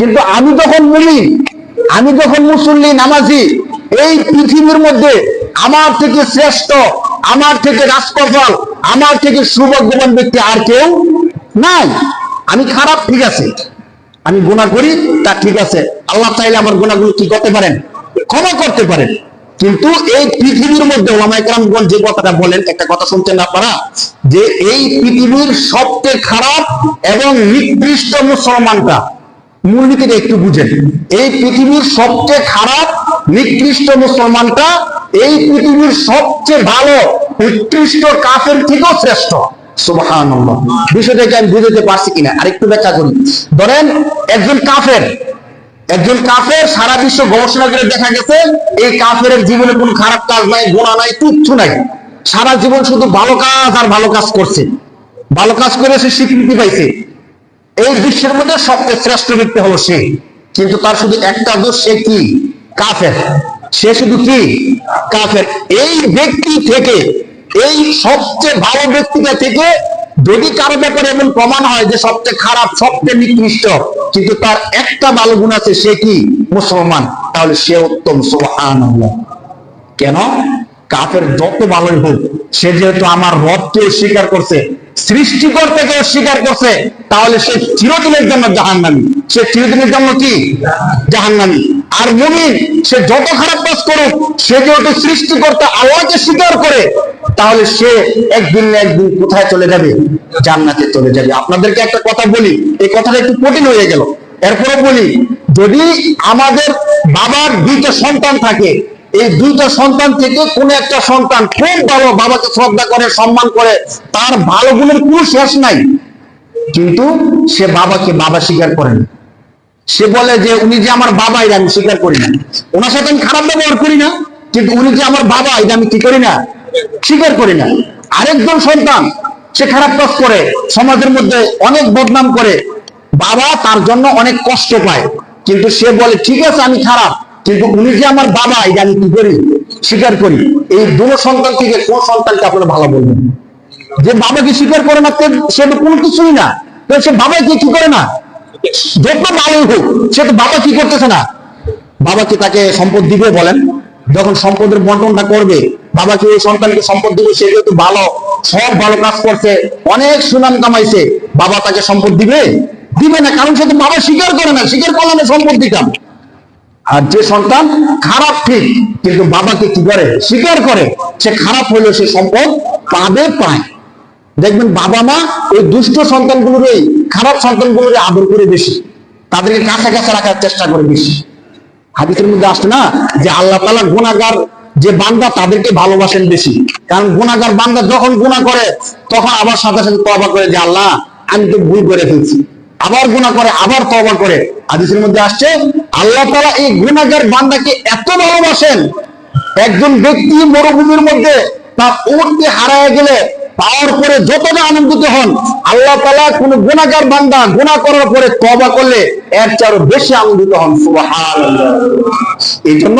কিন্তু আমি যখন মুমিন আমি যখন মুসল্লি, নামাজি, এই পৃথিবীর মধ্যে আমার থেকে শ্রেষ্ঠ, আমার থেকে রাজকপাল, আমার থেকে সৌভাগ্যবান ব্যক্তি আর কেউ নাই। আমি খারাপ, ঠিক আছে। আমি গুণা করি, তা ঠিক আছে। আল্লাহ চাইলে আমার গুণাগুলো কি করতে পারেন? ক্ষমা করতে পারেন। কিন্তু এই পৃথিবীর মধ্যে ওলামাইকরামগণ যে কথাটা বলেন, একটা কথা শুনছেন আপনারা, যে এই পৃথিবীর সবচেয়ে খারাপ এবং নিকৃষ্ট মুসলমানটা মূলনীতিটা একটু বুঝেন এই পৃথিবীর সবচেয়ে খারাপ, নিকৃষ্ট মুসলমানটা এই পৃথিবীর সবচেয়ে ভালো, উৎকৃষ্ট, কাফের থেকেও শ্রেষ্ঠ। ধরেন, একজন কাফের একজন কাফের সারা বিশ্ব গবেষণা করে দেখা গেছে, এই কাফের জীবনে কোনো খারাপ কাজ নাই নাই নাই। সারা জীবন শুধু ভালো কাজ আর ভালো কাজ করছে। ভালো কাজ করে সে স্বীকৃতি পাইছে। এই বিশ্বের মধ্যে সবচেয়ে শ্রেষ্ঠ ব্যক্তি হলো সে। কিন্তু তার শুধু একটা দোষ, সে কি? কাফের। সে শুধু কি? কাফের। এই ব্যক্তি থেকে, এই সবচেয়ে ভালো ব্যক্তিটা থেকে যদি কারও ব্যাপারে এমন প্রমাণ হয় যে সবচেয়ে খারাপ, সবচেয়ে নিকৃষ্ট, কিন্তু তার একটা ভালো গুণ আছে, সে কি? মুসলমান। তাহলে সে উত্তম, সুবহানাল্লাহ। কেন? কাফের যত ভালোই হোক, সে যেহেতু আমার রবকে স্বীকার করছে সৃষ্টিকর্তাকে স্বীকার করছে, তাহলে সে চিরদিনের জন্য জাহান্নামী। সে চিরদিনের জন্য কি? জাহান্নামী। আর মুমিন, সে যত খারাপ কাজ করুক, সে যেহেতু সৃষ্টিকর্তা আল্লাহকে স্বীকার করে, তাহলে সে একদিন না একদিন কোথায় চলে যাবে? জান্নাতে চলে যাবে। আপনাদেরকে একটা কথা বলি, এই কথাটা একটু কঠিন হয়ে গেল। এরপরে বলি, যদি আমাদের বাবার দুইটা সন্তান থাকে এই দুইটা সন্তান থেকে কোন একটা সন্তান খুব ভালো বাবাকে শ্রদ্ধা করে, সম্মান করে, তার ভালো গুণের কোনো শেষ নাই। কিন্তু সে বাবাকে বাবা স্বীকার করেন সে বলে যে, উনি যে আমার বাবা, এটা আমি স্বীকার করি না। ওনার সাথে আমি খারাপ ব্যবহার করি না, কিন্তু উনি যে আমার বাবা, এটা আমি কি করি না? স্বীকার করি না। আরেকজন সন্তান, সে খারাপ কাজ করে, সমাজের মধ্যে অনেক বদনাম করে, বাবা তার জন্য অনেক কষ্ট পায়। কিন্তু সে বলে, ঠিক আছে, আমি খারাপ। কিন্তু উনি যে আমার বাবা এটা আমি কি করি? স্বীকার করি। এই দুটো সন্তান থেকে কোন সন্তানকে আপনারা ভালো বলবেন? যে বাবাকে স্বীকার করে না সে তো কোনো কিছুই না। সে বাবাকে কি করে না? যত ভালোই হোক, সে তো বাবা কি করতেছে না? বাবাকে তাকে সম্পদ দিবে বলেন। যখন সম্পদের বন্টনটা করবে, বাবাকে ওই সন্তানকে সম্পদ দিবে, সে যেহেতু ভালো, সব ভালো কাজ করছে, অনেক সুনাম কামাইছে, বাবা তাকে সম্পদ দিবে? দিবে না, কারণ সে তো বাবা স্বীকার করে না, স্বীকার করলে সম্পদ দিতাম। আর যে সন্তান খারাপ ঠিক, কিন্তু বাবাকে কি করে? স্বীকার করে, সে খারাপ হলেও সে সম্পদ পাবে পায়। দেখবেন বাবা মা ওই দুষ্ট সন্তানগুলোরই, খারাপ সন্তানগুলোর আদর করে বেশি। তাদেরকে কাছে কাছে রাখার চেষ্টা করে বেশি। হাদিসের মধ্যে আসছে না যে আল্লাহ তালা গুণাগার যে বান্দা তাদেরকে ভালোবাসেন বেশি। কারণ গুণাগার বান্দা যখন গুণা করে, তখন আবার সাথে সাথে তবা করে যে আল্লাহ আমি তো ভুল করে ফেলছি। আবার গুণা করে, আবার তবা করে। আদিসের মধ্যে আসছে, আল্লাহ তালা এই গুণাগার বান্দাকে এত ভালোবাসেন, একজন ব্যক্তি মরুভূমির মধ্যে তার উঠতে হারায় গেলে পাওয়ার পরে যতটা আনন্দিত হন, আল্লাহ তালা কোন গুণাগার বান্দা গুণা করার পরে তবা করলে এর আরও বেশি আনন্দিত হন। এই জন্য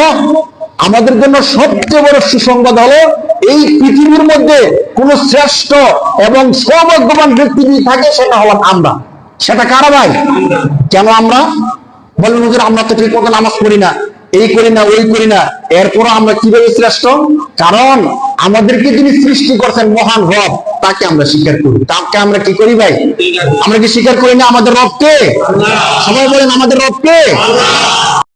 আমাদের জন্য সবচেয়ে বড় সুসংবাদ হলো, এই পৃথিবীর মধ্যে কোন শ্রেষ্ঠ এবং সৌভাগ্যবান ব্যক্তি যদি থাকে, সেটা হলাম আমরা। সেটা কারা ভাই? কেন আমরা? বলবেন আমরা তো ঠিক মতো নামাজ পড়ি না। এই করি না, ওই করি না। এরপর আমরা কীভাবে শ্রেষ্ঠ? কারণ আমাদেরকে যিনি সৃষ্টি করছেন মহান রব, তাকে আমরা স্বীকার করি। তাকে আমরা কি করি ভাই? আমরা কি স্বীকার করি না আমাদের রবকে? সবাই বলেন আমাদের রবকে?